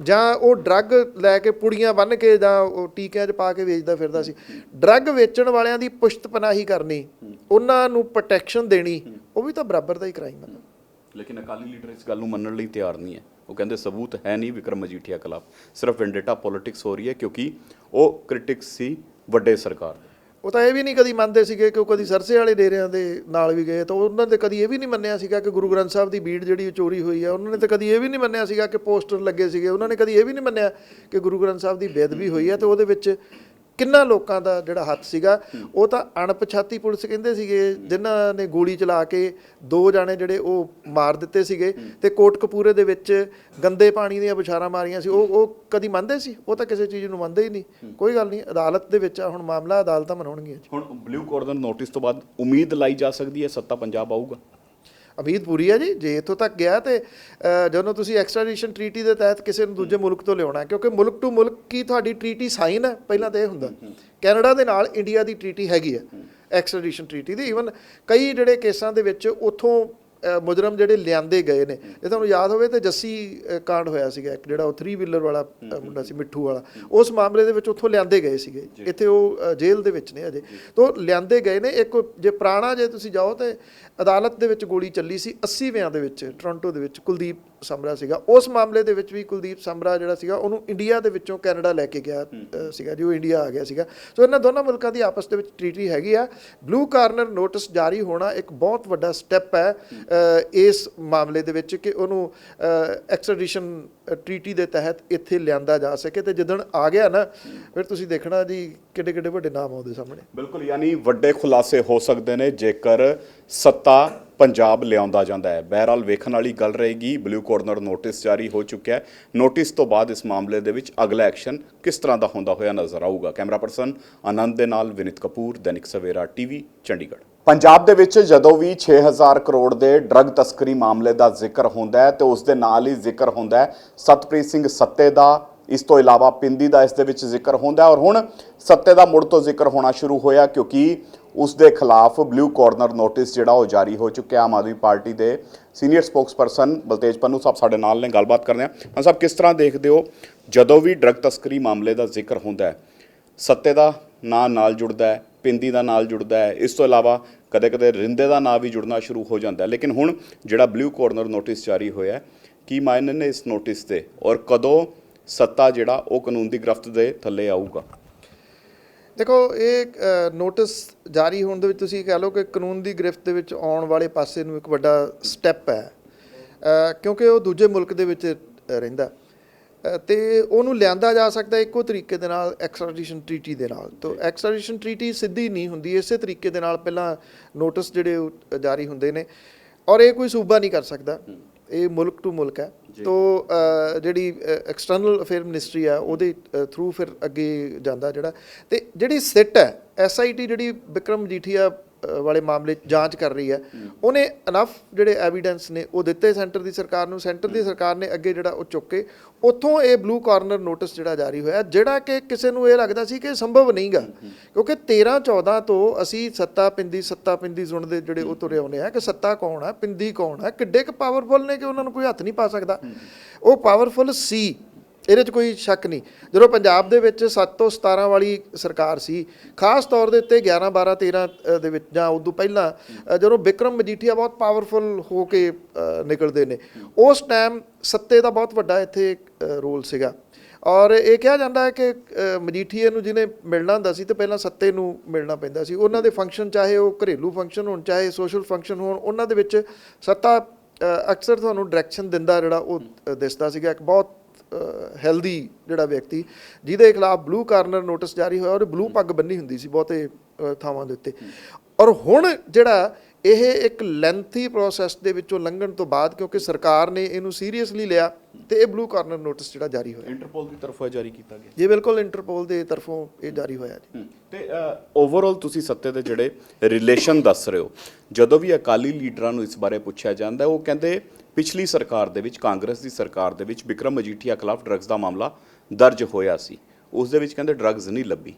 ਜਾਂ ਉਹ ਡਰੱਗ ਲੈ ਕੇ ਪੁੜੀਆਂ ਬੰਨ ਕੇ ਜਾਂ ਉਹ ਟੀਕਿਆਂ 'ਚ ਪਾ ਕੇ ਵੇਚਦਾ ਫਿਰਦਾ ਸੀ। ਡਰੱਗ ਵੇਚਣ ਵਾਲਿਆਂ ਦੀ ਪੁਸ਼ਤ ਪਨਾਹੀ ਕਰਨੀ, ਉਹਨਾਂ ਨੂੰ ਪ੍ਰੋਟੈਕਸ਼ਨ ਦੇਣੀ, ਉਹ ਵੀ ਤਾਂ ਬਰਾਬਰ ਦਾ ਹੀ ਕ੍ਰਾਈਮ ਹੈ। ਲੇਕਿਨ ਅਕਾਲੀ ਲੀਡਰ ਇਸ ਗੱਲ ਨੂੰ ਮੰਨਣ ਲਈ ਤਿਆਰ ਨਹੀਂ ਹੈ। ਉਹ ਕਹਿੰਦੇ ਸਬੂਤ ਹੈ ਨਹੀਂ ਵਿਕਰਮ ਮਜੀਠੀਆ ਖਿਲਾਫ ਸਿਰਫ ਵੈਂਡੇਟਾ ਪੋਲਿਟਿਕਸ ਹੋ ਰਹੀ ਹੈ ਕਿਉਂਕਿ ਉਹ ਕ੍ਰਿਟਿਕਸ ਸੀ ਵੱਡੇ ਸਰਕਾਰ। ਦੇ ਉਹ ਤਾਂ ਇਹ ਵੀ ਨਹੀਂ ਕਦੀ ਮੰਨਦੇ ਸੀਗੇ ਕਿ ਉਹ ਕਦੀ ਸਰਸੇ ਵਾਲੇ ਡੇਰਿਆਂ ਦੇ ਨਾਲ ਵੀ ਗਏ। ਤਾਂ ਉਹਨਾਂ ਨੇ ਕਦੀ ਇਹ ਵੀ ਨਹੀਂ ਮੰਨਿਆ ਸੀਗਾ ਕਿ ਗੁਰੂ ਗ੍ਰੰਥ ਸਾਹਿਬ ਦੀ ਬੀੜ ਜਿਹੜੀ ਉਹ ਚੋਰੀ ਹੋਈ ਹੈ ਉਹਨਾਂ ਨੇ ਤਾਂ ਕਦੀ ਇਹ ਵੀ ਨਹੀਂ ਮੰਨਿਆ ਸੀਗਾ ਕਿ ਪੋਸਟਰ ਲੱਗੇ ਸੀਗੇ। ਉਹਨਾਂ ਨੇ ਕਦੀ ਇਹ ਵੀ ਨਹੀਂ ਮੰਨਿਆ ਕਿ ਗੁਰੂ ਗ੍ਰੰਥ ਸਾਹਿਬ ਦੀ ਬੇਅਦਬੀ ਹੋਈ ਹੈ ਤੇ ਉਹਦੇ ਵਿੱਚ ਕਿੰਨਾ ਲੋਕਾਂ ਦਾ ਜਿਹੜਾ ਹੱਥ ਸੀਗਾ, ਉਹ ਤਾਂ ਅਣਪਛਾਤੀ ਪੁਲਿਸ ਕਹਿੰਦੇ ਸੀਗੇ, ਜਿਨ੍ਹਾਂ ਨੇ ਗੋਲੀ ਚਲਾ ਕੇ ਦੋ ਜਾਣੇ ਜਿਹੜੇ ਉਹ ਮਾਰ ਦਿੱਤੇ ਸੀਗੇ ਤੇ ਕੋਟਕਪੂਰੇ ਦੇ ਵਿੱਚ ਗੰਦੇ ਪਾਣੀ ਦੀਆਂ ਬੁਛਾਰਾਂ ਮਾਰੀਆਂ ਸੀ। ਉਹ ਉਹ ਕਦੀ ਮੰਨਦੇ ਸੀ? ਉਹ ਤਾਂ ਕਿਸੇ ਚੀਜ਼ ਨੂੰ ਮੰਨਦੇ ਹੀ ਨਹੀਂ। ਕੋਈ ਗੱਲ ਨਹੀਂ, ਅਦਾਲਤ ਦੇ ਵਿੱਚ ਆ, ਹੁਣ ਮਾਮਲਾ ਅਦਾਲਤਾਂ ਮਨਾਉਣਗੀਆਂ ਜੀ। ਹੁਣ ਬਲੂ ਕਾਰਨਰ ਨੋਟਿਸ ਤੋਂ ਬਾਅਦ ਉਮੀਦ ਲਾਈ ਜਾ ਸਕਦੀ ਹੈ ਸੱਤਾ ਪੰਜਾਬ ਆਊਗਾ। ਉਮੀਦ ਪੂਰੀ ਹੈ ਜੀ, ਜੇ ਇੱਥੋਂ ਤੱਕ ਗਿਆ ਤੇ ਜਦੋਂ ਤੁਸੀਂ ਐਕਸਟ੍ਰੈਡੀਸ਼ਨ ਟ੍ਰੀਟੀ ਦੇ ਤਹਿਤ ਕਿਸੇ ਨੂੰ ਦੂਜੇ ਮੁਲਕ ਤੋਂ ਲਿਆਉਣਾ ਕਿਉਂਕਿ ਮੁਲਕ ਟੂ ਮੁਲਕ ਕੀ ਤੁਹਾਡੀ ਟ੍ਰੀਟੀ ਸਾਈਨ ਹੈ? ਪਹਿਲਾਂ ਤਾਂ ਇਹ ਹੁੰਦਾ। ਕੈਨੇਡਾ ਦੇ ਨਾਲ ਇੰਡੀਆ ਦੀ ਟ੍ਰੀਟੀ ਹੈਗੀ ਹੈ ਐਕਸਟ੍ਰੈਡੀਸ਼ਨ ਟ੍ਰੀਟੀ ਦੀ। ਈਵਨ ਕਈ ਜਿਹੜੇ ਕੇਸਾਂ ਦੇ ਵਿੱਚ ਉਥੋਂ ਮੁਜਰਮ ਜਿਹੜੇ ਲਿਆਂਦੇ ਗਏ ਨੇ। ਜੇ ਤੁਹਾਨੂੰ ਯਾਦ ਹੋਵੇ ਤੇ ਜੱਸੀ ਕਾਂਡ ਹੋਇਆ ਸੀਗਾ ਇੱਕ ਜਿਹੜਾ ਉਹ 3 ਵੀਲਰ ਵਾਲਾ ਮੁੰਡਾ ਸੀ ਮਿੱਠੂ ਵਾਲਾ। ਉਸ ਮਾਮਲੇ ਦੇ ਵਿੱਚ ਉਥੋਂ ਲਿਆਂਦੇ ਗਏ ਸੀਗੇ। ਇੱਥੇ ਉਹ ਜੇਲ੍ਹ ਦੇ ਵਿੱਚ ਨੇ ਅਜੇ। ਤੋਂ ਲਿਆਂਦੇ ਗਏ ਨੇ ਇੱਕ ਜੇ ਪੁਰਾਣਾ ਜੇ ਤੁਸੀਂ ਜਾਓ ਤੇ ਅਦਾਲਤ ਦੇ ਵਿੱਚ ਗੋਲੀ ਚੱਲੀ ਸੀ 80ਵਿਆਂ ਦੇ ਵਿੱਚ ਟੋਰਾਂਟੋ ਦੇ ਵਿੱਚ ਕੁਲਦੀਪ ਸਮਰਾ ਸੀਗਾ। ਉਸ ਮਾਮਲੇ ਦੇ ਵਿੱਚ ਵੀ ਕੁਲਦੀਪ ਸਮਰਾ ਜਿਹੜਾ ਸੀਗਾ ਉਹਨੂੰ ਇੰਡੀਆ ਦੇ ਵਿੱਚੋਂ ਕੈਨੇਡਾ ਲੈ ਕੇ ਗਿਆ ਸੀਗਾ ਜੀ ਉਹ ਇੰਡੀਆ ਆ ਗਿਆ ਸੀਗਾ। ਸੋ ਇਹਨਾਂ ਦੋਨਾਂ ਮੁਲਕਾਂ ਦੀ ਆਪਸ ਦੇ ਵਿੱਚ ਟ੍ਰੀਟੀ ਹੈਗੀ ਆ। ਬਲੂ ਕਾਰਨਰ ਨੋਟਿਸ ਜਾਰੀ ਹੋਣਾ ਇੱਕ ਬਹੁਤ ਵੱਡਾ ਸਟੈਪ ਹੈ ਇਸ ਮਾਮਲੇ ਦੇ ਵਿੱਚ ਕਿ ਉਹਨੂੰ ਐਕਸਟ੍ਰੈਡੀਸ਼ਨ ਟ੍ਰੀਟੀ ਦੇ ਤਹਿਤ ਇੱਥੇ ਲਿਆਂਦਾ ਜਾ ਸਕੇ ਤੇ ਜਦੋਂ ਆ ਗਿਆ ਨਾ, ਫਿਰ ਤੁਸੀਂ ਦੇਖਣਾ ਜੀ ਕਿੱਡੇ ਕਿੱਡੇ ਵੱਡੇ ਨਾਮ ਆਉਂਦੇ ਸਾਹਮਣੇ। ਬਿਲਕੁਲ, ਯਾਨੀ ਵੱਡੇ ਖੁਲਾਸੇ ਹੋ ਸਕਦੇ ਨੇ ਜੇਕਰ ਸੱਤਾ ਪੰਜਾਬ ਲਿਆਉਂਦਾ ਜਾਂਦਾ ਹੈ। ਬਹਿਰਾਲ ਵੇਖਣ ਵਾਲੀ ਗੱਲ ਰਹੇਗੀ ਬਲੂ ਕੋਰਨਰ ਨੋਟਿਸ ਜਾਰੀ ਹੋ ਚੁੱਕਿਆ ਹੈ। ਨੋਟਿਸ ਤੋਂ ਬਾਅਦ ਇਸ ਮਾਮਲੇ ਦੇ ਵਿੱਚ ਅਗਲਾ ਐਕਸ਼ਨ ਕਿਸ ਤਰ੍ਹਾਂ ਦਾ ਹੁੰਦਾ ਹੋਇਆ ਨਜ਼ਰ ਆਊਗਾ? ਕੈਮਰਾ ਪਰਸਨ ਆਨੰਦ ਦੇ ਨਾਲ ਵਿਨਿਤ ਕਪੂਰ ਦੈਨਿਕ ਸਵੇਰਾ ਟੀਵੀ ਚੰਡੀਗੜ੍ਹ। ਪੰਜਾਬ ਦੇ ਵਿੱਚ ਜਦੋਂ ਵੀ 6000 ਕਰੋੜ ਦੇ ਡਰੱਗ ਤਸਕਰੀ ਮਾਮਲੇ ਦਾ ਜ਼ਿਕਰ ਹੁੰਦਾ ਹੈ ਤੇ ਉਸ ਦੇ ਨਾਲ ਹੀ ਜ਼ਿਕਰ ਹੁੰਦਾ ਹੈ ਸਤਪ੍ਰੀਤ ਸਿੰਘ ਸੱਤੇ ਦਾ, ਇਸ ਤੋਂ ਇਲਾਵਾ ਪਿੰਦੀ ਦਾ ਇਸ ਦੇ ਵਿੱਚ ਜ਼ਿਕਰ ਹੁੰਦਾ ਔਰ ਹੁਣ ਸੱਤੇ ਦਾ ਮੁੜ ਤੋਂ ਜ਼ਿਕਰ ਹੋਣਾ ਸ਼ੁਰੂ ਹੋਇਆ ਕਿਉਂਕਿ ਉਸ ਦੇ ਖਿਲਾਫ ਬਲੂ ਕਾਰਨਰ ਨੋਟਿਸ ਜਿਹੜਾ ਉਹ ਜਾਰੀ ਹੋ ਚੁੱਕਿਆ ਆਮ ਆਦਮੀ ਪਾਰਟੀ ਦੇ ਸੀਨੀਅਰ ਸਪੋਕਸਪਰਸਨ ਬਲਤੇਜ ਪੰਨੂ ਸਾਹਿਬ ਸਾਡੇ ਨਾਲ ਨੇ, ਗੱਲਬਾਤ ਕਰਦੇ ਹਾਂ। ਹਾਂ ਸਾਹਿਬ, ਕਿਸ ਤਰ੍ਹਾਂ ਦੇਖਦੇ ਹੋ ਜਦੋਂ ਵੀ ਡਰੱਗ ਤਸਕਰੀ ਮਾਮਲੇ ਦਾ ਜ਼ਿਕਰ ਹੁੰਦਾ ਹੈ, ਸੱਤੇ ਦਾ ਨਾਂ ਨਾਲ ਜੁੜਦਾ ਹੈ ਪਿੰਦੀ ਦਾ ਨਾਲ ਜੁੜਦਾ ਹੈ। ਇਸ ਤੋਂ ਇਲਾਵਾ ਕਦੇ-ਕਦੇ ਰਿੰਦੇ ਦਾ ਨਾਂ ਵੀ ਜੁੜਨਾ ਸ਼ੁਰੂ ਹੋ ਜਾਂਦਾ ਲੇਕਿਨ ਹੁਣ ਜਿਹੜਾ ਬਲੂ ਕਾਰਨਰ ਨੋਟਿਸ ਜਾਰੀ ਹੋਇਆ ਕੀ ਮਾਇਨੇ ਨੇ ਇਸ ਨੋਟਿਸ 'ਤੇ? ਔਰ ਕਦੋਂ ਸੱਤਾ ਜਿਹੜਾ ਉਹ ਕਾਨੂੰਨ ਦੀ ਗ੍ਰਿਫਤ ਦੇ ਥੱਲੇ ਆਊਗਾ? ਦੇਖੋ, ਇਹ ਨੋਟਿਸ ਜਾਰੀ ਹੋਣ ਦੇ ਵਿੱਚ ਤੁਸੀਂ ਕਹਿ ਲਓ ਕਿ ਕਾਨੂੰਨ ਦੀ ਗ੍ਰਿਫਤ ਦੇ ਵਿੱਚ ਆਉਣ ਵਾਲੇ ਪਾਸੇ ਨੂੰ ਇੱਕ ਵੱਡਾ ਸਟੈਪ ਹੈ। ਕਿਉਂਕਿ ਉਹ ਦੂਜੇ ਮੁਲਕ ਦੇ ਵਿੱਚ ਰਹਿੰਦਾ ਤੇ ਉਹਨੂੰ ਲਿਆਂਦਾ ਜਾ ਸਕਦਾ ਇੱਕੋ ਤਰੀਕੇ ਦੇ ਨਾਲ ਐਕਸਟ੍ਰੈਡੀਸ਼ਨ ਟ੍ਰੀਟੀ ਦੇ ਨਾਲ। ਤੋਂ ਐਕਸਟ੍ਰੈਡੀਸ਼ਨ ਟ੍ਰੀਟੀ ਸਿੱਧੀ ਨਹੀਂ ਹੁੰਦੀ ਇਸੇ ਤਰੀਕੇ ਦੇ ਨਾਲ ਪਹਿਲਾਂ ਨੋਟਿਸ ਜਿਹੜੇ ਜਾਰੀ ਹੁੰਦੇ ਨੇ। ਔਰ ਇਹ ਕੋਈ ਸੂਬਾ ਨਹੀਂ ਕਰ ਸਕਦਾ। ਇਹ ਮੁਲਕ ਟੂ ਮੁਲਕ ਹੈ। ਤੋ ਜਿਹੜੀ ਐਕਸਟਰਨਲ ਅਫੇਅਰ ਮਿਨਿਸਟਰੀ ਆ ਉਹਦੇ ਥਰੂ ਫਿਰ ਅੱਗੇ ਜਾਂਦਾ ਜਿਹੜਾ। ਤੇ ਜਿਹੜੀ ਸਿੱਟ ਹੈ ਐਸਆਈਟੀ ਜਿਹੜੀ ਵਿਕਰਮ ਜੀਠੀਆ ਵਾਲੇ ਮਾਮਲੇ ਜਾਂਚ ਕਰ ਰਹੀ ਹੈ। ਉਹਨੇ ਅਨਫ ਜਿਹੜੇ ਐਵੀਡੈਂਸ ਨੇ, ਉਹ ਦਿੱਤੇ ਸੈਂਟਰ ਦੀ ਸਰਕਾਰ ਨੂੰ। ਸੈਂਟਰ ਦੀ ਸਰਕਾਰ ਨੇ ਅੱਗੇ ਜਿਹੜਾ ਉਹ ਚੁੱਕ ਕੇ ਉੱਥੋਂ ਇਹ ਬਲੂ ਕਾਰਨਰ ਨੋਟਿਸ ਜਿਹੜਾ ਜਾਰੀ ਹੋਇਆ, ਜਿਹੜਾ ਕਿ ਕਿਸੇ ਨੂੰ ਇਹ ਲੱਗਦਾ ਸੀ ਕਿ ਇਹ ਸੰਭਵ ਨਹੀਂਗਾ। ਕਿਉਂਕਿ 13 14 ਤੋਂ ਅਸੀਂ ਸੱਤਾ ਪਿੰਦੀ ਸੱਤਾ ਪਿੰਦੀ ਸੁਣਦੇ ਜਿਹੜੇ ਉਹ ਤੁਰੇ ਆਉਂਦੇ ਆ ਕਿ ਸੱਤਾ ਕੌਣ ਆ, ਪਿੰਦੀ ਕੌਣ ਹੈ ਕਿੱਡੇ ਕੁ ਪਾਵਰਫੁਲ ਨੇ ਕਿ ਉਹਨਾਂ ਨੂੰ ਕੋਈ ਹੱਥ ਨਹੀਂ ਪਾ ਸਕਦਾ। ਉਹ ਪਾਵਰਫੁਲ ਸੀ। ਇਹਦੇ 'ਚ ਕੋਈ ਸ਼ੱਕ ਨਹੀਂ। ਜਦੋਂ ਪੰਜਾਬ ਦੇ ਵਿੱਚ 7 ਤੋਂ 17 ਵਾਲੀ ਸਰਕਾਰ ਸੀ, ਖਾਸ ਤੌਰ ਦੇ ਉੱਤੇ 11 12 13 ਦੇ ਵਿੱਚ ਜਾਂ ਉਦੋਂ ਪਹਿਲਾਂ ਜਦੋਂ ਵਿਕਰਮ ਮਜੀਠੀਆ ਬਹੁਤ ਪਾਵਰਫੁਲ ਹੋ ਕੇ ਨਿਕਲਦੇ ਨੇ, ਉਸ ਟਾਈਮ ਸੱਤੇ ਦਾ ਬਹੁਤ ਵੱਡਾ ਇੱਥੇ ਰੋਲ ਸੀਗਾ। ਔਰ ਇਹ ਕਿਹਾ ਜਾਂਦਾ ਹੈ ਕਿ ਮਜੀਠੀਏ ਨੂੰ ਜਿਹਨੇ ਮਿਲਣਾ ਹੁੰਦਾ ਸੀ ਤੇ ਪਹਿਲਾਂ ਸੱਤੇ ਨੂੰ ਮਿਲਣਾ ਪੈਂਦਾ ਸੀ। ਉਹਨਾਂ ਦੇ ਫੰਕਸ਼ਨ ਚਾਹੇ ਉਹ ਘਰੇਲੂ ਫੰਕਸ਼ਨ ਹੋਣ, ਚਾਹੇ ਸੋਸ਼ਲ ਫੰਕਸ਼ਨ ਹੋਣ, ਉਹਨਾਂ ਦੇ ਵਿੱਚ ਸੱਤਾ ਅਕਸਰ ਤੁਹਾਨੂੰ ਡਾਇਰੈਕਸ਼ਨ ਦਿੰਦਾ ਜਿਹੜਾ ਉਹ ਦਿਸਦਾ ਸੀਗਾ। ਇੱਕ ਬਹੁਤ ਹੈਲਦੀ ਜਿਹੜਾ ਵਿਅਕਤੀ, ਜਿਹਦੇ ਖਿਲਾਫ ਬਲੂ ਕਾਰਨਰ ਨੋਟਿਸ ਜਾਰੀ ਹੋਇਆ ਔਰ ਬਲੂ ਪੱਗ ਬੰਨੀ ਹੁੰਦੀ ਸੀ ਬਹੁਤੇ ਥਾਵਾਂ ਦੇ ਉੱਤੇ। ਔਰ ਹੁਣ ਜਿਹੜਾ ਇਹ ਇੱਕ ਲੈਂਥੀ ਪ੍ਰੋਸੈਸ ਦੇ ਵਿੱਚੋਂ ਲੰਘਣ ਤੋਂ ਬਾਅਦ ਕਿਉਂਕਿ ਸਰਕਾਰ ਨੇ ਇਹਨੂੰ ਸੀਰੀਅਸਲੀ ਲਿਆ ਤੇ ਇਹ ਬਲੂ ਕਾਰਨਰ ਨੋਟਿਸ ਜਿਹੜਾ ਜਾਰੀ ਹੋਇਆ। ਇੰਟਰਪੋਲ ਦੀ ਤਰਫੋਂ ਜਾਰੀ ਕੀਤਾ ਗਿਆ। ਜੀ ਬਿਲਕੁਲ ਇੰਟਰਪੋਲ ਦੇ ਤਰਫੋਂ ਇਹ ਜਾਰੀ ਹੋਇਆ ਜੀ। ਤੇ ਓਵਰਆਲ ਤੁਸੀਂ ਸੱਤੇ ਦੇ ਜਿਹੜੇ ਰਿਲੇਸ਼ਨ ਦੱਸ ਰਹੇ ਹੋ ਜਦੋਂ ਵੀ ਅਕਾਲੀ ਲੀਡਰਾਂ ਨੂੰ ਇਸ ਬਾਰੇ ਪੁੱਛਿਆ ਜਾਂਦਾ ਉਹ ਕਹਿੰਦੇ ਪਿਛਲੀ ਸਰਕਾਰ ਦੇ ਵਿੱਚ ਕਾਂਗਰਸ ਦੀ ਸਰਕਾਰ ਦੇ ਵਿੱਚ ਵਿਕਰਮ ਮਜੀਠੀਆ ਖਿਲਾਫ ਡਰੱਗਸ ਦਾ ਮਾਮਲਾ ਦਰਜ ਹੋਇਆ ਸੀ। ਉਸ ਦੇ ਵਿੱਚ ਕਹਿੰਦੇ ਡਰੱਗਸ ਨਹੀਂ ਲੱਭੀ।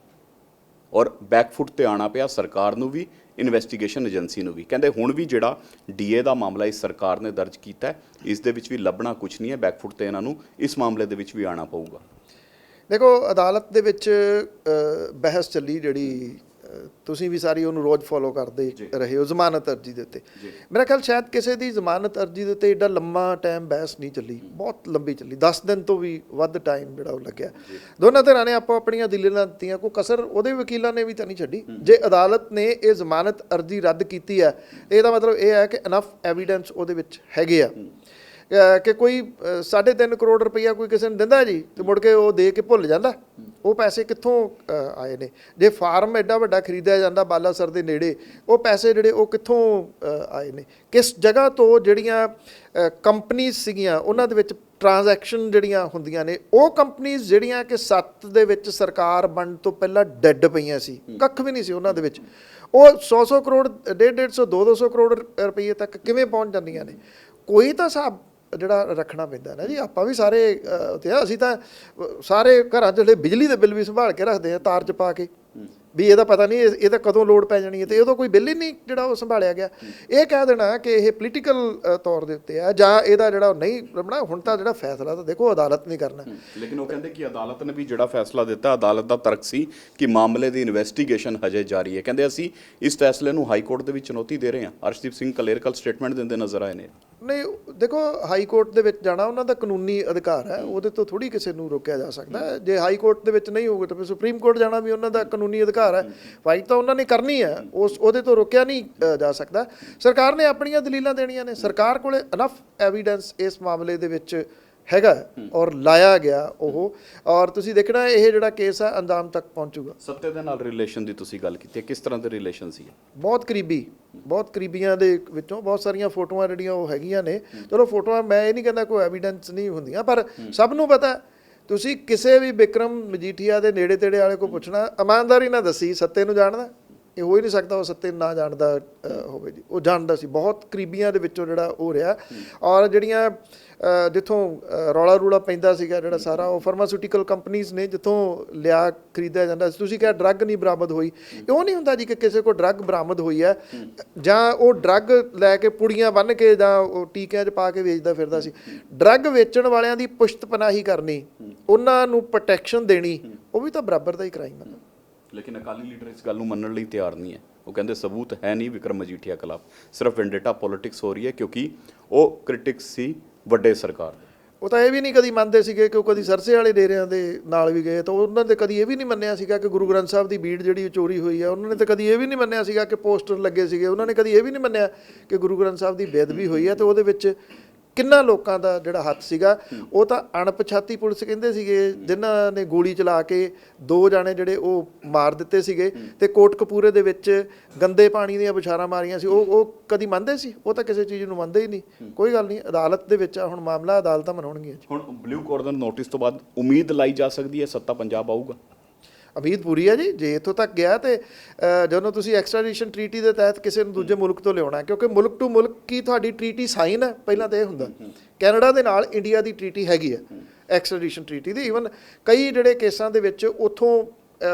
ਔਰ ਬੈਕਫੁੱਟ ਤੇ ਆਣਾ ਪਿਆ ਸਰਕਾਰ ਨੂੰ ਵੀ ਇਨਵੈਸਟੀਗੇਸ਼ਨ ਏਜੰਸੀ ਨੂੰ ਵੀ। ਕਹਿੰਦੇ ਹੁਣ ਵੀ ਜਿਹੜਾ ਡੀਏ ਦਾ ਮਾਮਲਾ ਇਸ ਸਰਕਾਰ ਨੇ ਦਰਜ ਕੀਤਾ ਹੈ, ਇਸ ਦੇ ਵਿੱਚ ਵੀ ਲੱਭਣਾ ਕੁਝ ਨਹੀਂ ਹੈ ਬੈਕਫੁੱਟ ਤੇ ਇਹਨਾਂ ਨੂੰ ਇਸ ਮਾਮਲੇ ਦੇ ਵਿੱਚ ਵੀ ਆਣਾ ਪਊਗਾ। ਦੇਖੋ, ਅਦਾਲਤ ਦੇ ਵਿੱਚ ਬਹਿਸ ਚੱਲੀ ਜਿਹੜੀ ਤੁਸੀਂ ਵੀ ਸਾਰੀ ਉਹਨੂੰ ਰੋਜ਼ ਫੋਲੋ ਕਰਦੇ ਰਹੇ ਹੋ ਜ਼ਮਾਨਤ ਅਰਜੀ ਦੇ ਉੱਤੇ। ਮੇਰਾ ਖਿਆਲ ਸ਼ਾਇਦ ਕਿਸੇ ਦੀ ਜ਼ਮਾਨਤ ਅਰਜੀ ਦੇ ਉੱਤੇ ਏਡਾ ਲੰਮਾ ਟਾਈਮ ਬਹਿਸ ਨਹੀਂ ਚੱਲੀ ਬਹੁਤ ਲੰਬੀ ਚੱਲੀ। 10 ਦਿਨ ਤੋਂ ਵੀ ਵੱਧ ਟਾਈਮ ਜਿਹੜਾ ਉਹ ਲੱਗਿਆ। ਦੋਨਾਂ ਧਿਰਾਂ ਨੇ ਆਪੋ ਆਪਣੀਆਂ ਦਲੀਲਾਂ ਦਿੱਤੀਆਂ ਕੋਈ ਕਸਰ ਉਹਦੇ ਵਕੀਲਾਂ ਨੇ ਵੀ ਤਾਂ ਨਹੀਂ ਛੱਡੀ। ਜੇ ਅਦਾਲਤ ਨੇ ਇਹ ਜ਼ਮਾਨਤ ਅਰਜੀ ਰੱਦ ਕੀਤੀ ਹੈ ਇਹਦਾ ਮਤਲਬ ਇਹ ਹੈ ਕਿ ਇਨਫ ਐਵੀਡੈਂਸ ਉਹਦੇ ਵਿੱਚ ਹੈਗੇ ਆ। ਕਿ ਕੋਈ 3.5 ਕਰੋੜ ਰੁਪਈਆ ਕੋਈ ਕਿਸੇ ਨੂੰ ਦਿੰਦਾ ਜੀ ਤੇ ਮੁੜ ਕੇ ਉਹ ਦੇ ਕੇ ਭੁੱਲ ਜਾਂਦਾ। ਉਹ ਪੈਸੇ ਕਿੱਥੋਂ ਆਏ ਨੇ? ਜੇ ਫਾਰਮ ਐਡਾ ਵੱਡਾ ਖਰੀਦਿਆ ਜਾਂਦਾ ਬਾਲਾਸਰ ਦੇ ਨੇੜੇ ਉਹ ਪੈਸੇ ਜਿਹੜੇ ਉਹ ਕਿੱਥੋਂ ਆਏ ਨੇ? ਕਿਸ ਜਗ੍ਹਾ ਤੋਂ ਜਿਹੜੀਆਂ ਕੰਪਨੀਆਂ ਸੀਗੀਆਂ ਉਹਨਾਂ ਦੇ ਵਿੱਚ ਟ੍ਰਾਂਜੈਕਸ਼ਨ ਜਿਹੜੀਆਂ ਹੁੰਦੀਆਂ ਨੇ ਉਹ ਕੰਪਨੀਆਂ ਜਿਹੜੀਆਂ ਕਿ ਸੱਤ ਦੇ ਵਿੱਚ ਸਰਕਾਰ ਬਣਨ ਤੋਂ ਪਹਿਲਾਂ ਡੈੱਡ ਪਈਆਂ ਸੀ ਕੱਖ ਵੀ ਨਹੀਂ ਸੀ ਉਹਨਾਂ ਦੇ ਵਿੱਚ। ਉਹ 100-100 ਕਰੋੜ 150 200 ਕਰੋੜ ਰੁਪਏ ਤੱਕ ਕਿਵੇਂ ਪਹੁੰਚ ਜਾਂਦੀਆਂ ਨੇ? ਕੋਈ ਤਾਂ ਹਿਸਾਬ ਜਿਹੜਾ ਰੱਖਣਾ ਪੈਂਦਾ ਨਾ ਜੀ ਆਪਾਂ ਵੀ ਸਾਰੇ ਅਹ, ਅਸੀਂ ਤਾਂ ਸਾਰੇ ਘਰਾਂ 'ਚ ਜਿਹੜੇ ਬਿਜਲੀ ਦੇ ਬਿੱਲ ਵੀ ਸੰਭਾਲ ਕੇ ਰੱਖਦੇ ਆ ਤਾਰ 'ਚ ਪਾ ਕੇ। ਵੀ ਇਹਦਾ ਪਤਾ ਨਹੀਂ ਇਹ- ਇਹਦਾ ਕਦੋਂ ਲੋਡ ਪੈ ਜਾਣੀ ਹੈ ਤੇ ਇਹਦਾ ਕੋਈ ਬਿੱਲ ਹੀ ਨਹੀਂ ਜਿਹੜਾ ਉਹ ਸੰਭਾਲਿਆ ਗਿਆ। ਇਹ ਕਹਿ ਦੇਣਾ ਕਿ ਇਹ ਪੋਲੀਟੀਕਲ ਤੌਰ ਦੇ ਉੱਤੇ ਆ ਜਾਂ ਇਹਦਾ ਜਿਹੜਾ ਨਹੀਂ ਲੱਭਣਾ ਹੁਣ ਤਾਂ ਜਿਹੜਾ ਫੈਸਲਾ ਤਾਂ ਦੇਖੋ ਅਦਾਲਤ ਨੇ ਕਰਨਾ। ਲੇਕਿਨ ਉਹ ਕਹਿੰਦੇ ਕਿ ਅਦਾਲਤ ਨੇ ਵੀ ਜਿਹੜਾ ਫੈਸਲਾ ਦਿੱਤਾ ਅਦਾਲਤ ਦਾ ਤਰਕ ਸੀ ਕਿ ਮਾਮਲੇ ਦੀ ਇਨਵੈਸਟੀਗੇਸ਼ਨ ਹਜੇ ਜਾਰੀ ਹੈ। ਕਹਿੰਦੇ ਅਸੀਂ ਇਸ ਫੈਸਲੇ ਨੂੰ ਹਾਈ ਕੋਰਟ ਦੇ ਵਿੱਚ ਚੁਣੌਤੀ ਦੇ ਰਹੇ ਹਾਂ। ਅਰਸ਼ਦੀਪ ਸਿੰਘ ਕਲੇਰਕਲ ਸਟੇਟਮੈਂਟ ਦਿੰਦੇ ਨਜ਼ਰ ਆਏ ਨੇ। ਨਹੀਂ ਦੇਖੋ ਹਾਈ ਕੋਰਟ ਦੇ ਵਿੱਚ ਜਾਣਾ ਉਹਨਾਂ ਦਾ ਕਾਨੂੰਨੀ ਅਧਿਕਾਰ ਹੈ ਉਹਦੇ ਤੋਂ ਥੋੜੀ ਕਿਸੇ ਨੂੰ ਰੋਕਿਆ ਜਾ ਸਕਦਾ। ਜੇ ਹਾਈ ਕੋਰਟ ਦੇ ਵਿੱਚ ਨਹੀਂ ਹੋਊਗਾ ਤਾਂ ਫਿਰ ਸੁਪਰੀਮ ਕੋਰਟ ਜਾਣਾ ਵੀ ਉਹਨਾਂ ਦਾ ਕਾਨੂੰਨੀ ਅਧਿਕਾਰ ਹੈ। ਫਾਈਟ ਤਾਂ ਉਹਨਾਂ ਨੇ ਕਰਨੀ ਹੈ। ਉਸ ਉਹਦੇ ਤੋਂ ਰੋਕਿਆ ਨਹੀਂ ਜਾ ਸਕਦਾ। ਸਰਕਾਰ ਨੇ ਆਪਣੀਆਂ ਦਲੀਲਾਂ ਦੇਣੀਆਂ ਨੇ। ਸਰਕਾਰ ਕੋਲੇ ਅਨਫ ਐਵੀਡੈਂਸ ਇਸ ਮਾਮਲੇ ਦੇ ਵਿੱਚ ਹੈਗਾ ਔਰ ਲਾਇਆ ਗਿਆ ਉਹ। ਔਰ ਤੁਸੀਂ ਦੇਖਣਾ ਇਹ ਜਿਹੜਾ ਕੇਸ ਹੈ ਅੰਜਾਮ ਤੱਕ ਪਹੁੰਚੂਗਾ। ਸੱਤੇ ਦੇ ਨਾਲ ਰਿਲੇਸ਼ਨ ਦੀ ਤੁਸੀਂ ਗੱਲ ਕੀਤੀ ਹੈ। ਕਿਸ ਤਰ੍ਹਾਂ ਦੇ ਰਿਲੇਸ਼ਨ ਸੀ? ਬਹੁਤ ਕਰੀਬੀ ਬਹੁਤ ਕਰੀਬੀਆਂ ਦੇ ਵਿੱਚੋਂ ਬਹੁਤ ਸਾਰੀਆਂ ਫੋਟੋਆਂ ਜਿਹੜੀਆਂ ਉਹ ਹੈਗੀਆਂ ਨੇ। ਚਲੋ ਫੋਟੋਆਂ ਮੈਂ ਇਹ ਨਹੀਂ ਕਹਿੰਦਾ ਕੋਈ ਐਵੀਡੈਂਸ ਨਹੀਂ ਹੁੰਦੀਆਂ ਪਰ ਸਭ ਨੂੰ ਪਤਾ ਹੈ, ਤੁਸੀਂ ਕਿਸੇ ਵੀ ਵਿਕਰਮ ਮਜੀਠੀਆ ਦੇ ਨੇੜੇ ਤੇੜੇ ਵਾਲੇ ਕੋ ਪੁੱਛਣਾ, ਇਮਾਨਦਾਰੀ ਨਾਲ ਦੱਸੀ, ਸੱਤੇ ਨੂੰ ਜਾਣਦਾ। ਇਹ ਹੋ ਹੀ ਨਹੀਂ ਸਕਦਾ ਉਹ ਸੱਤੇ ਨਾ ਜਾਣਦਾ ਹੋਵੇ ਜੀ। ਉਹ ਜਾਣਦਾ ਸੀ। ਬਹੁਤ ਕਰੀਬੀਆਂ ਦੇ ਵਿੱਚੋਂ ਜਿਹੜਾ ਉਹ ਰਿਹਾ। ਔਰ ਜਿਹੜੀਆਂ ਜਿੱਥੋਂ ਰੌਲਾ ਰੂਲਾ ਪੈਂਦਾ ਸੀਗਾ, ਜਿਹੜਾ ਸਾਰਾ, ਉਹ ਫਾਰਮਾਸਿਊਟੀਕਲ ਕੰਪਨੀਆਂ ਨੇ ਜਿੱਥੋਂ ਲਿਆ, ਖਰੀਦਿਆ ਜਾਂਦਾ ਸੀ। ਤੁਸੀਂ ਕਿਹਾ ਡਰੱਗ ਨਹੀਂ ਬਰਾਮਦ ਹੋਈ। ਉਹ ਨਹੀਂ ਹੁੰਦਾ ਜੀ ਕਿ ਕਿਸੇ ਕੋਲ ਡਰੱਗ ਬਰਾਮਦ ਹੋਈ ਹੈ। ਜਾਂ ਉਹ ਡਰੱਗ ਲੈ ਕੇ ਪੁੜੀਆਂ ਬੰਨ ਕੇ ਜਾਂ ਉਹ ਟੀਕਿਆਂ 'ਚ ਪਾ ਕੇ ਵੇਚਦਾ ਫਿਰਦਾ ਸੀ। ਡਰੱਗ ਵੇਚਣ ਵਾਲਿਆਂ ਦੀ ਪੁਸ਼ਤਪਨਾਹੀ ਕਰਨੀ, ਉਹਨਾਂ ਨੂੰ ਪ੍ਰੋਟੈਕਸ਼ਨ ਦੇਣੀ, ਉਹ ਵੀ ਤਾਂ ਬਰਾਬਰ ਦਾ ਹੀ ਕ੍ਰਾਈਮ ਹੈ ਲੇਕਿਨ ਅਕਾਲੀ ਲੀਡਰ ਇਸ ਗੱਲ ਨੂੰ ਮੰਨਣ ਲਈ ਤਿਆਰ ਨਹੀਂ ਹੈ। ਉਹ ਕਹਿੰਦੇ ਸਬੂਤ ਹੈ ਨਹੀਂ ਵਿਕਰਮ ਮਜੀਠੀਆ ਖਿਲਾਫ ਸਿਰਫ ਵੈਂਡੇਟਾ ਪੋਲਿਟਿਕਸ ਹੋ ਰਹੀ ਹੈ ਕਿਉਂਕਿ ਉਹ ਕ੍ਰਿਟਿਕਸ ਸੀ ਵੱਡੇ ਸਰਕਾਰ। ਦੇ ਉਹ ਤਾਂ ਇਹ ਵੀ ਨਹੀਂ ਕਦੀ ਮੰਨਦੇ ਸੀਗੇ ਕਿ ਉਹ ਕਦੀ ਸਰਸੇ ਵਾਲੇ ਡੇਰਿਆਂ ਦੇ ਨਾਲ ਵੀ ਗਏ। ਤਾਂ ਉਹਨਾਂ ਨੇ ਕਦੀ ਇਹ ਵੀ ਨਹੀਂ ਮੰਨਿਆ ਸੀਗਾ ਕਿ ਗੁਰੂ ਗ੍ਰੰਥ ਸਾਹਿਬ ਦੀ ਬੀੜ ਜਿਹੜੀ ਉਹ ਚੋਰੀ ਹੋਈ ਆ, ਉਹਨਾਂ ਨੇ ਤਾਂ ਕਦੀ ਇਹ ਵੀ ਨਹੀਂ ਮੰਨਿਆ ਸੀਗਾ ਕਿ ਪੋਸਟਰ ਲੱਗੇ ਸੀਗੇ। ਉਹਨਾਂ ਨੇ ਕਦੀ ਇਹ ਵੀ ਨਹੀਂ ਮੰਨਿਆ ਕਿ ਗੁਰੂ ਗ੍ਰੰਥ ਸਾਹਿਬ ਦੀ ਬੇਅਦਬੀ ਹੋਈ ਆ ਤੇ ਉਹਦੇ ਵਿੱਚ ਕਿੰਨਾ ਲੋਕਾਂ ਦਾ ਜਿਹੜਾ ਹੱਥ ਸੀਗਾ, ਉਹ ਤਾਂ ਅਣਪਛਾਤੀ ਪੁਲਿਸ ਕਹਿੰਦੇ ਸੀਗੇ, ਜਿਨ੍ਹਾਂ ਨੇ ਗੋਲੀ ਚਲਾ ਕੇ ਦੋ ਜਾਣੇ ਜਿਹੜੇ ਉਹ ਮਾਰ ਦਿੱਤੇ ਸੀਗੇ ਤੇ ਕੋਟਕਪੂਰੇ ਦੇ ਵਿੱਚ ਗੰਦੇ ਪਾਣੀ ਦੀਆਂ ਵਿਚਾਰਾਂ ਮਾਰੀਆਂ ਸੀ। ਉਹ ਉਹ ਕਦੀ ਮੰਨਦੇ ਸੀ? ਉਹ ਤਾਂ ਕਿਸੇ ਚੀਜ਼ ਨੂੰ ਮੰਨਦੇ ਹੀ ਨਹੀਂ। ਕੋਈ ਗੱਲ ਨਹੀਂ, ਅਦਾਲਤ ਦੇ ਵਿੱਚ ਆ, ਹੁਣ ਮਾਮਲਾ ਅਦਾਲਤਾਂ ਮਨਾਉਣਗੀਆਂ ਜੀ। ਹੁਣ ਬਲੂ ਕਾਰਨਰ ਨੋਟਿਸ ਤੋਂ ਬਾਅਦ ਉਮੀਦ ਲਾਈ ਜਾ ਸਕਦੀ ਹੈ ਸੱਤਾ ਪੰਜਾਬ ਆਊਗਾ। ਉਮੀਦ ਪੂਰੀ ਹੈ ਜੀ ਜੇ ਇੱਥੋਂ ਤੱਕ ਗਿਆ ਤੇ ਜਦੋਂ ਤੁਸੀਂ ਐਕਸਟ੍ਰੈਡੀਸ਼ਨ ਟ੍ਰੀਟੀ ਦੇ ਤਹਿਤ ਕਿਸੇ ਨੂੰ ਦੂਜੇ ਮੁਲਕ ਤੋਂ ਲਿਆਉਣਾ ਕਿਉਂਕਿ ਮੁਲਕ ਟੂ ਮੁਲਕ ਕੀ ਤੁਹਾਡੀ ਟ੍ਰੀਟੀ ਸਾਈਨ ਹੈ ਪਹਿਲਾਂ ਤਾਂ ਇਹ ਹੁੰਦਾ। ਕੈਨੇਡਾ ਦੇ ਨਾਲ ਇੰਡੀਆ ਦੀ ਟ੍ਰੀਟੀ ਹੈਗੀ ਹੈ। ਐਕਸਟ੍ਰੈਡੀਸ਼ਨ ਟ੍ਰੀਟੀ ਦੀ। ਈਵਨ ਕਈ ਜਿਹੜੇ ਕੇਸਾਂ ਦੇ ਵਿੱਚ ਉੱਥੋਂ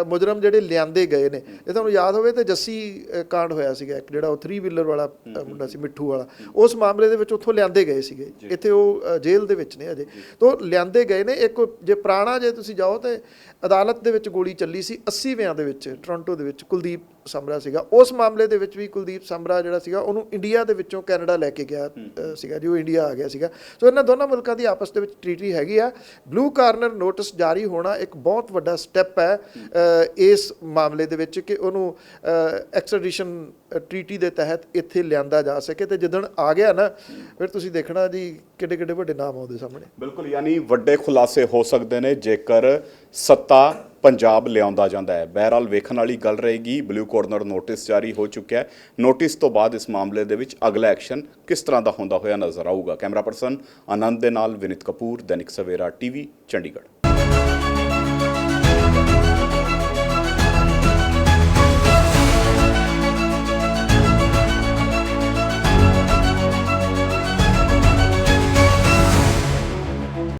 ਮੁਜਰਮ ਜਿਹੜੇ ਲਿਆਂਦੇ ਗਏ ਨੇ। ਜੇ ਤੁਹਾਨੂੰ ਯਾਦ ਹੋਵੇ ਤੇ ਜੱਸੀ ਕਾਂਡ ਹੋਇਆ ਸੀਗਾ ਇੱਕ ਜਿਹੜਾ ਉਹ 3 ਵੀਲਰ ਵਾਲਾ ਮੁੰਡਾ ਸੀ ਮਿੱਠੂ ਵਾਲਾ। ਉਸ ਮਾਮਲੇ ਦੇ ਵਿੱਚ ਉੱਥੋਂ ਲਿਆਂਦੇ ਗਏ ਸੀਗੇ। ਇੱਥੇ ਉਹ ਜੇਲ੍ਹ ਦੇ ਵਿੱਚ ਨੇ ਅਜੇ। ਤੋਂ ਲਿਆਂਦੇ ਗਏ ਨੇ ਇੱਕ ਜੇ ਪੁਰਾਣਾ ਜੇ ਤੁਸੀਂ ਜਾਓ ਤੇ ਅਦਾਲਤ ਦੇ ਵਿੱਚ ਗੋਲੀ ਚੱਲੀ ਸੀ 80 ਵਿਆਂ ਦੇ ਵਿੱਚ ਟੋਰਾਂਟੋ ਦੇ ਵਿੱਚ ਕੁਲਦੀਪ ਸਮਰਾ ਸੀਗਾ। ਉਸ ਮਾਮਲੇ ਦੇ ਵਿੱਚ ਵੀ ਕੁਲਦੀਪ ਸਮਰਾ ਜਿਹੜਾ ਸੀਗਾ ਉਹਨੂੰ ਇੰਡੀਆ ਦੇ ਵਿੱਚੋਂ ਕੈਨੇਡਾ ਲੈ ਕੇ ਗਿਆ ਸੀਗਾ ਜੀ ਉਹ ਇੰਡੀਆ ਆ ਗਿਆ ਸੀਗਾ। ਸੋ ਇਹਨਾਂ ਦੋਨਾਂ ਮੁਲਕਾਂ ਦੀ ਆਪਸ ਦੇ ਵਿੱਚ ਟ੍ਰੀਟੀ ਹੈਗੀ ਆ। ਬਲੂ ਕਾਰਨਰ ਨੋਟਿਸ ਜਾਰੀ ਹੋਣਾ ਇੱਕ ਬਹੁਤ ਵੱਡਾ ਸਟੈਪ ਹੈ ਇਸ ਮਾਮਲੇ ਦੇ ਵਿੱਚ ਕਿ ਉਹਨੂੰ ਐਕਸਟ੍ਰੈਡੀਸ਼ਨ ਟ੍ਰੀਟੀ ਦੇ ਤਹਿਤ ਇੱਥੇ ਲਿਆਂਦਾ ਜਾ ਸਕੇ ਤੇ ਜਦੋਂ ਆ ਗਿਆ ਨਾ ਫਿਰ ਤੁਸੀਂ ਦੇਖਣਾ ਜੀ ਕਿੱਡੇ ਕਿੱਡੇ ਵੱਡੇ ਨਾਮ ਆਉਂਦੇ ਸਾਹਮਣੇ। ਬਿਲਕੁਲ ਯਾਨੀ ਵੱਡੇ ਖੁਲਾਸੇ ਹੋ ਸਕਦੇ ਨੇ ਜੇਕਰ ਸੱਤਾ ਪੰਜਾਬ ਲਿਆਉਂਦਾ ਜਾਂਦਾ ਹੈ। ਬਹਿਰਾਲ ਵੇਖਣ ਵਾਲੀ ਗੱਲ ਰਹੇਗੀ। ਬਲੂ ਕੋਰਨਰ ਨੋਟਿਸ ਜਾਰੀ ਹੋ ਚੁੱਕਿਆ ਹੈ। ਨੋਟਿਸ ਤੋਂ ਬਾਅਦ ਇਸ ਮਾਮਲੇ ਦੇ ਵਿੱਚ ਅਗਲਾ ਐਕਸ਼ਨ ਕਿਸ ਤਰ੍ਹਾਂ ਦਾ ਹੁੰਦਾ ਹੋਇਆ ਨਜ਼ਰ ਆਊਗਾ। ਕੈਮਰਾ ਪਰਸਨ ਆਨੰਦ ਦੇ ਨਾਲ ਵਿਨਿਤ ਕਪੂਰ, ਦੈਨਿਕ ਸਵੇਰਾ ਟੀਵੀ, ਚੰਡੀਗੜ੍ਹ।